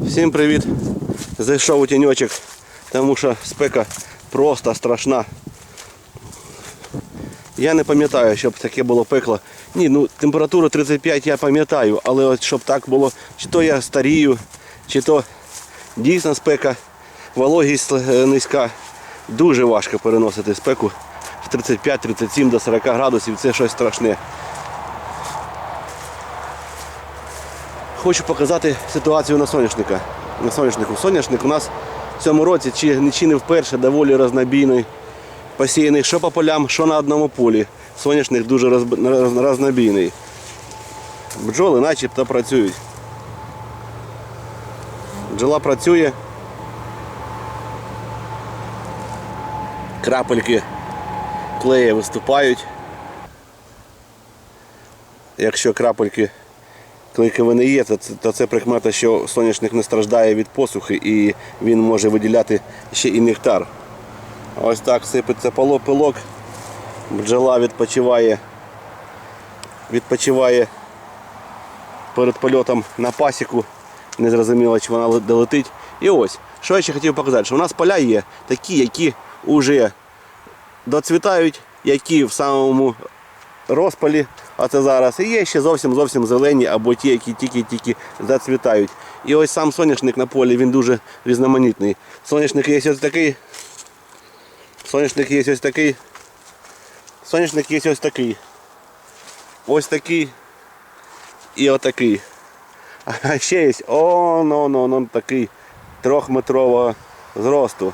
Всім привіт! Зайшов у тіньочок, тому що спека просто страшна. Я не пам'ятаю, щоб таке було пекло. Ні, ну температуру 35 я пам'ятаю, але от щоб так було, чи то я старію, чи то дійсно спека, вологість е, низька. Дуже важко переносити спеку в 35-37 до 40 градусів, це щось страшне. Хочу показати ситуацію на соняшника. На соняшнику. Соняшник у нас в цьому році чи, не- чи не вперше доволі рознобійний. Посіяний що по полям, що на одному полі. Соняшник дуже роз- рознобійний. Бджоли начебто працюють. Бджола працює. Крапельки клея виступають. Якщо крапельки клейковини є, то це, прикмета, що соняшник не страждає від посухи і він може виділяти ще і нектар. Ось так сипеться пилок, бджола відпочиває, відпочиває перед польотом на пасіку. Не зрозуміло, чи вона долетить. І ось, що я ще хотів показати, що у нас поля є такі, які вже доцвітають, які в самому розпалі, а це зараз. І є ще зовсім зовсім зелені або ті, які тільки-тільки зацвітають. І ось сам соняшник на полі він дуже різноманітний. Соняшник є ось такий. Соняшник є ось такий. Соняшник є ось такий. Ось такий. І отакий. А ще є о, ну, ну, ну, такий трьохметрового зросту.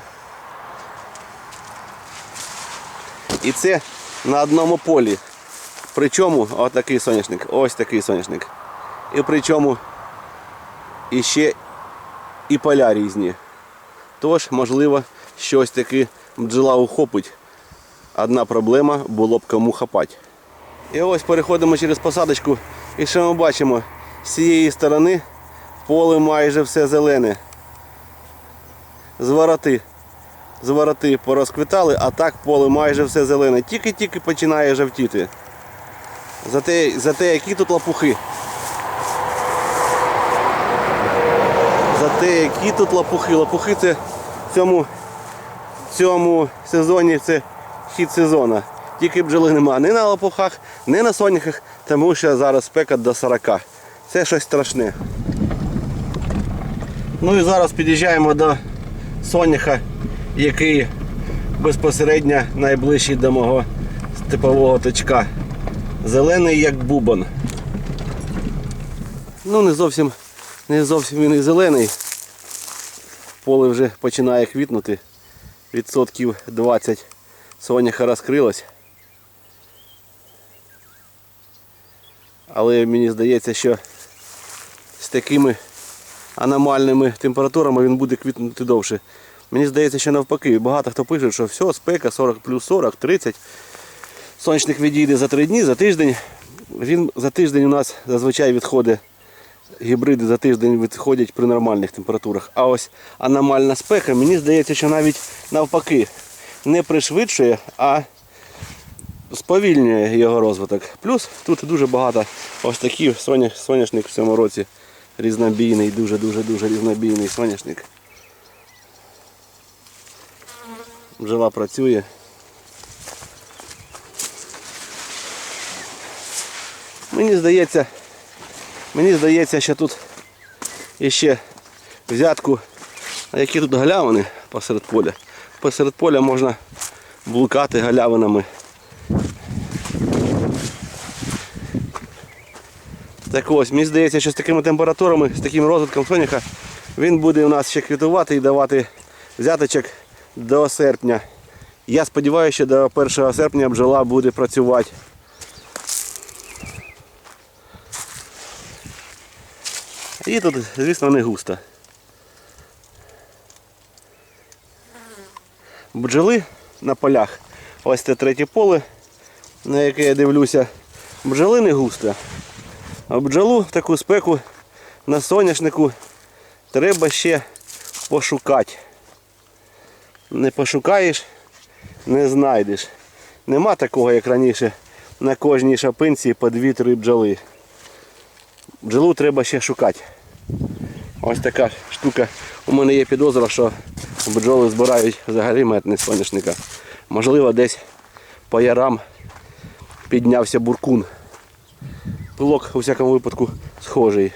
І це на одному полі. Причому отакий соняшник, ось такий соняшник. І причому іще і поля різні. Тож, можливо, щось таки бджола ухопить. Одна проблема було б кому хапати. І ось переходимо через посадочку. І що ми бачимо? З цієї сторони поле майже все зелене. Звороти. Звороти порозквітали, а так поле майже все зелене. Тільки-тільки починає жовтіти. Зате, зате які тут лопухи. Зате які тут лопухи. Лопухи це в цьому, в цьому сезоні це хід сезону. Тільки бджоли нема ні на лопухах, ні на соняхах, тому що зараз спека до 40. Це щось страшне. Ну і зараз під'їжджаємо до соняха, який безпосередньо найближчий до мого степового точка. Зелений як бубон. Ну не зовсім, не зовсім він і зелений. Поле вже починає квітнути. Відсотків 20 соняха розкрилось. Але мені здається, що з такими аномальними температурами він буде квітнути довше. Мені здається, що навпаки, багато хто пише, що все, спека 40 плюс 40, 30. Сонячник відійде за 3 дні, за тиждень. Він за тиждень у нас зазвичай відходить. Гібриди за тиждень відходять при нормальних температурах. А ось аномальна спека, мені здається, що навіть навпаки не пришвидшує, а сповільнює його розвиток. Плюс тут дуже багато ось таких соня- соняшник в цьому році різнобійний, дуже-дуже-дуже різнобійний соняшник. Бджола працює. Мені здається, мені здається, що тут іще взятку, а які тут галявини посеред поля. Посеред поля можна блукати галявинами. Так ось, мені здається, що з такими температурами, з таким розвитком соняха, він буде у нас ще квітувати і давати взяточок до серпня. Я сподіваюся, що до 1 серпня бджола буде працювати. І тут, звісно, не густо. Бджоли на полях. Ось це третє поле, на яке я дивлюся. Бджоли не густо. А бджолу в таку спеку на соняшнику треба ще пошукати. Не пошукаєш, не знайдеш. Нема такого, як раніше, на кожній шапинці по 2-3 бджоли. Бджолу треба ще шукати. Ось така штука. У мене є підозра, що бджоли збирають взагалі мед соняшника. Можливо, десь по ярам піднявся буркун. Пилок у всякому випадку схожий.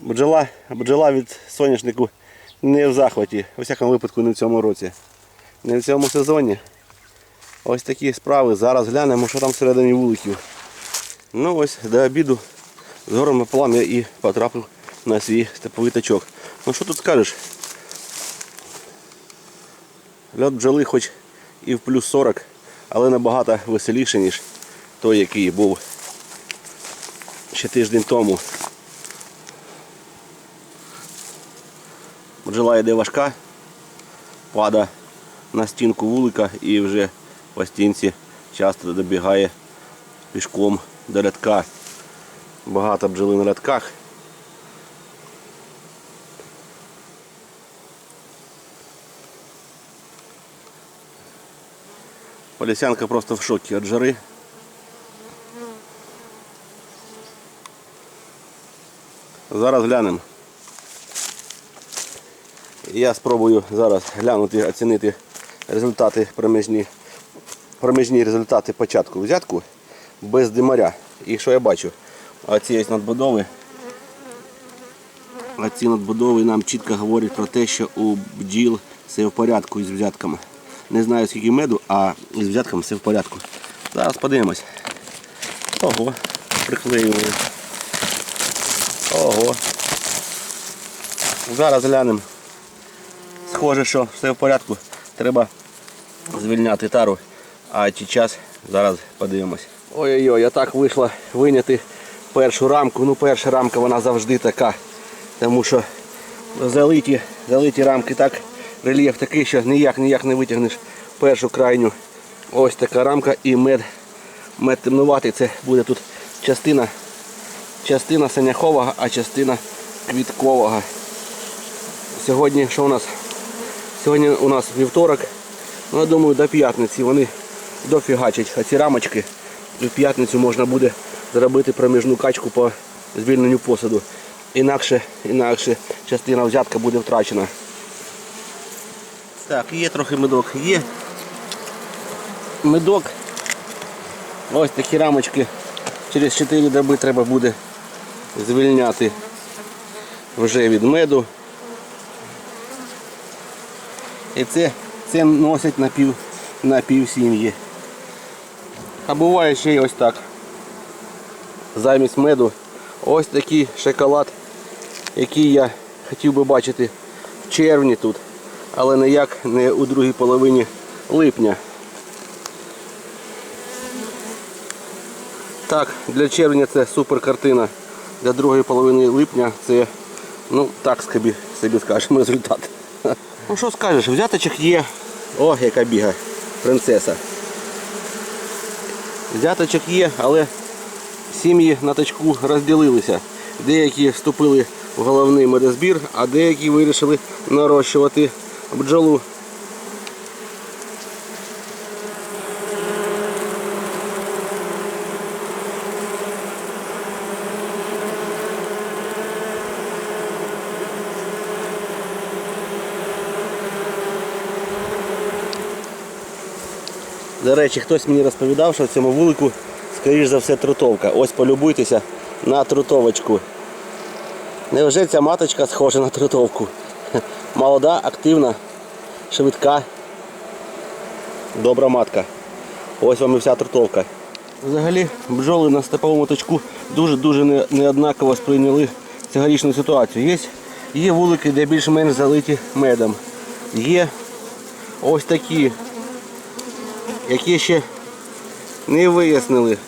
Бджола, бджола від соняшнику не в захваті, у всякому випадку не в цьому році. Не в цьому сезоні. Ось такі справи. Зараз глянемо, що там всередині вуликів. Ну ось до обіду з горем пополам я і потрапив на свій степовий тачок. Ну що тут скажеш? Льот бджоли хоч і в плюс 40, але набагато веселіше, ніж той, який був ще тиждень тому. Бджола йде важка, пада на стінку вулика і вже по стінці часто добігає пішком до рядка. Багато бджоли на рядках. Полісянка просто в шокі від жари. Зараз глянемо. Я спробую зараз глянути, оцінити результати проміжні, проміжні результати початку взятку без димаря. І що я бачу? Оці ось надбудови. Оці надбудови нам чітко говорять про те, що у бджіл все в порядку із взятками. Не знаю скільки меду, а із взятками все в порядку. Зараз подивимось. Ого, приклеюємо. Ого. Зараз глянемо. Схоже, що все в порядку. Треба звільняти тару. А чи час зараз подивимось. Ой-ой-ой, а так вийшло виняти першу рамку. Ну перша рамка вона завжди така. Тому що залиті, залиті рамки так, рельєф такий, що ніяк ніяк не витягнеш першу крайню. Ось така рамка і мед. Мед темнуватий. Це буде тут частина, частина саняхового, а частина квіткового. Сьогодні що у нас? Сьогодні у нас вівторок. Ну, я думаю, до п'ятниці вони дофігачать оці рамочки. В п'ятницю можна буде зробити проміжну качку по звільненню посаду. Інакше, інакше частина взятка буде втрачена. Так, є трохи медок. Є медок. Ось такі рамочки. Через 4 доби треба буде звільняти вже від меду. І це, це носять на пів, на пів сім'ї. А буває ще й ось так. Замість меду ось такий шоколад, який я хотів би бачити в червні тут, але ніяк не у другій половині липня. Так, для червня це супер картина. Для другої половини липня це, ну так собі, собі скажемо, результат. Ну що скажеш, взяточок є. О, яка біга, принцеса. Взяточок є, але сім'ї на тачку розділилися. Деякі вступили в головний медозбір, а деякі вирішили нарощувати бджолу. До речі, хтось мені розповідав, що в цьому вулику, скоріш за все, трутовка. Ось полюбуйтеся на трутовочку. Невже ця маточка схожа на трутовку? Молода, активна, швидка, добра матка. Ось вам і вся трутовка. Взагалі бджоли на степовому точку дуже-дуже неоднаково сприйняли цьогорічну ситуацію. Є, є вулики, де більш-менш залиті медом. Є ось такі які ще не вияснили,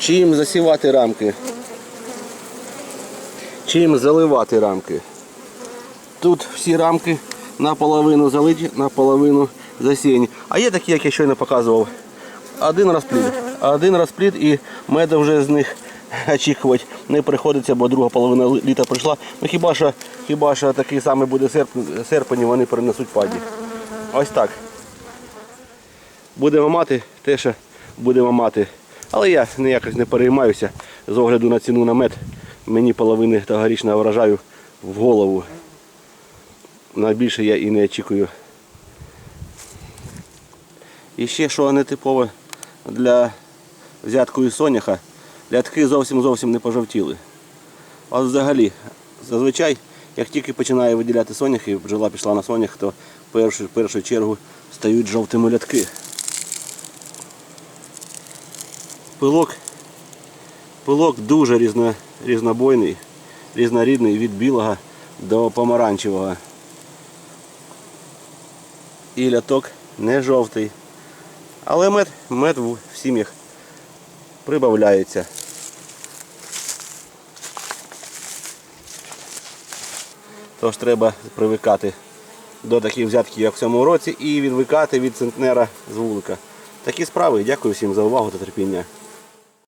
чим засівати рамки, чим заливати рамки. Тут всі рамки наполовину залиті, наполовину засіяні. А є такі, як я щойно показував. Один розплід. Один розплід і меда вже з них очікувати не приходиться, бо друга половина літа прийшла. Ну хіба що, хіба що такий самий буде серпень, серпень і вони перенесуть паді. Ось так. Будемо мати те, що будемо мати. Але я ніякось не переймаюся з огляду на ціну на мед. мені половини тогорічного врожаю в голову. Найбільше я і не очікую. І ще що нетипове для взяткою соняха, рядки зовсім зовсім не пожовтіли. А взагалі, зазвичай, як тільки починає виділяти сонях і бджола пішла на сонях, то в першу, в першу чергу стають жовтими рядки. Пилок, пилок дуже різно, різнобойний, різнорідний від білого до помаранчевого. І ляток не жовтий. Але мед, мед в сім'ях прибавляється. Тож треба привикати до таких взятків, як в цьому році, і відвикати від центнера з вулика. Такі справи. Дякую всім за увагу та терпіння.